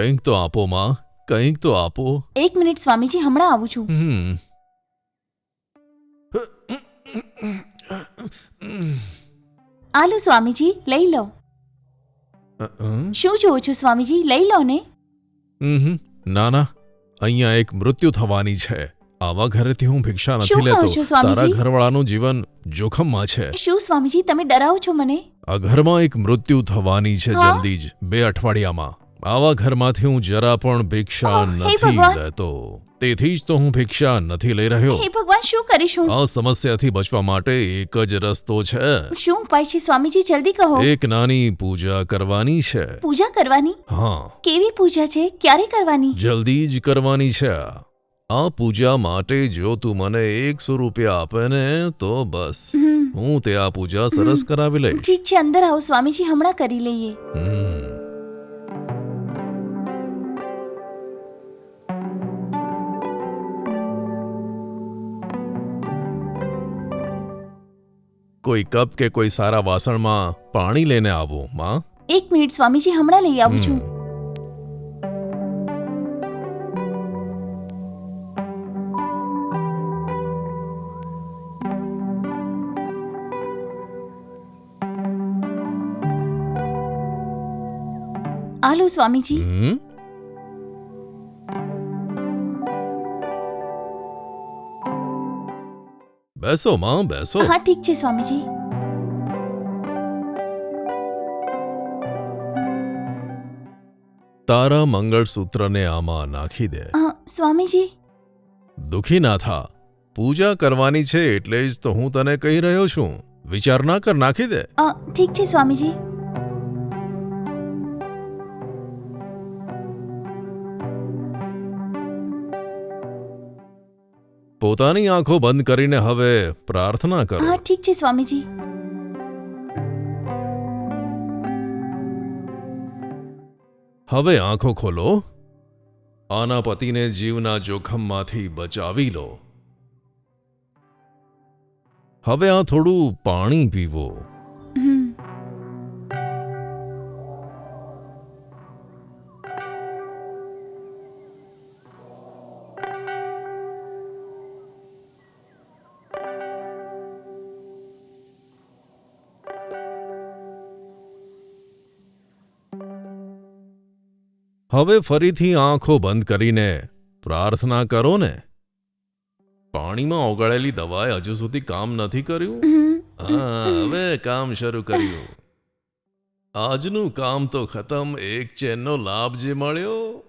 કંઈક તો આપો માં. કંઈક તો આપો. એક મિનિટ સ્વામીજી હમણાં આવું છું. હમ. આલો સ્વામીજી લઈ લો. શું જોવો છો સ્વામીજી? લઈ લો ને. ના ના. અહીંયા એક મૃત્યુ થવાની છે. આવા ઘરેથી હું ભિક્ષા નથી શું કહો લેતો. છો, સ્વામીજી? તારા ઘરવાળાનું જીવન જોખમમાં છે. શું સ્વામીજી? તમે ડરાવો છો મને? આ ઘરમાં એક મૃત્યુ થવાની છે હા? જલ્દી જ બે અઠવાડિયામાં. આવા ઘરમાંથી હું જરા પણ ભિક્ષા હે નથી ભગવાન! લેતો. તેથી જ તો હું ભિક્ષા નથી લઈ રહ્યો. હે ભગવાન શું કરીશું? આ સમસ્યાથી બચવા માટે એક જ રસ્તો છે. શું ઉપાય છે? સ્વામીજી જલ્દી કહો. એક નાની પૂજા કરવાની છે. પૂજા કરવાની? હા. કેવી પૂજા છે? ક્યારે કરવાની? જલ્દી જ કરવાની છે. આ પૂજા માટે જો તું મને એકસો રૂપિયા આપે ને તો બસ. હમ, હું તે આ પૂજા સરસ કરાવી લઈશ. ઠીક છે અંદર આવો સ્વામીજી હમણાં કરી લઈએ. હમ. કોઈ કપ કે કોઈ સારા વાસણમાં પાણી લઈને આવો માં. એક મિનિટ સ્વામીજી હમણાં લઈ આવું છું. આલો સ્વામીજી. હમ? બેસો માં બેસો. હા ઠીક છે સ્વામીજી. તારા મંગળસૂત્રને આમાં નાખી દે. અ, સ્વામીજી. દુખી ના થા. પૂજા કરવાની છે એટલે જ તો હું તને કહી રહ્યો છું. વિચાર ના કર નાખી દે. અ, ઠીક છે સ્વામીજી. પોતાની આંખો બંધ કરીને હવે પ્રાર્થના કરો. હા ઠીક છે સ્વામીજી. હવે આંખો ખોલો આના પતિને જીવના જોખમમાંથી બચાવી લો. હવે આ થોડું પાણી પીવો. હવે ફરીથી આંખો બંધ કરીને પ્રાર્થના કરો ને. પાણીમાં ઓગળેલી દવાએ હજુ સુધી કામ નથી કર્યું? હા હવે કામ શરૂ કર્યું. આજનું કામ તો ખતમ એક ચેનનો લાભ જે મળ્યો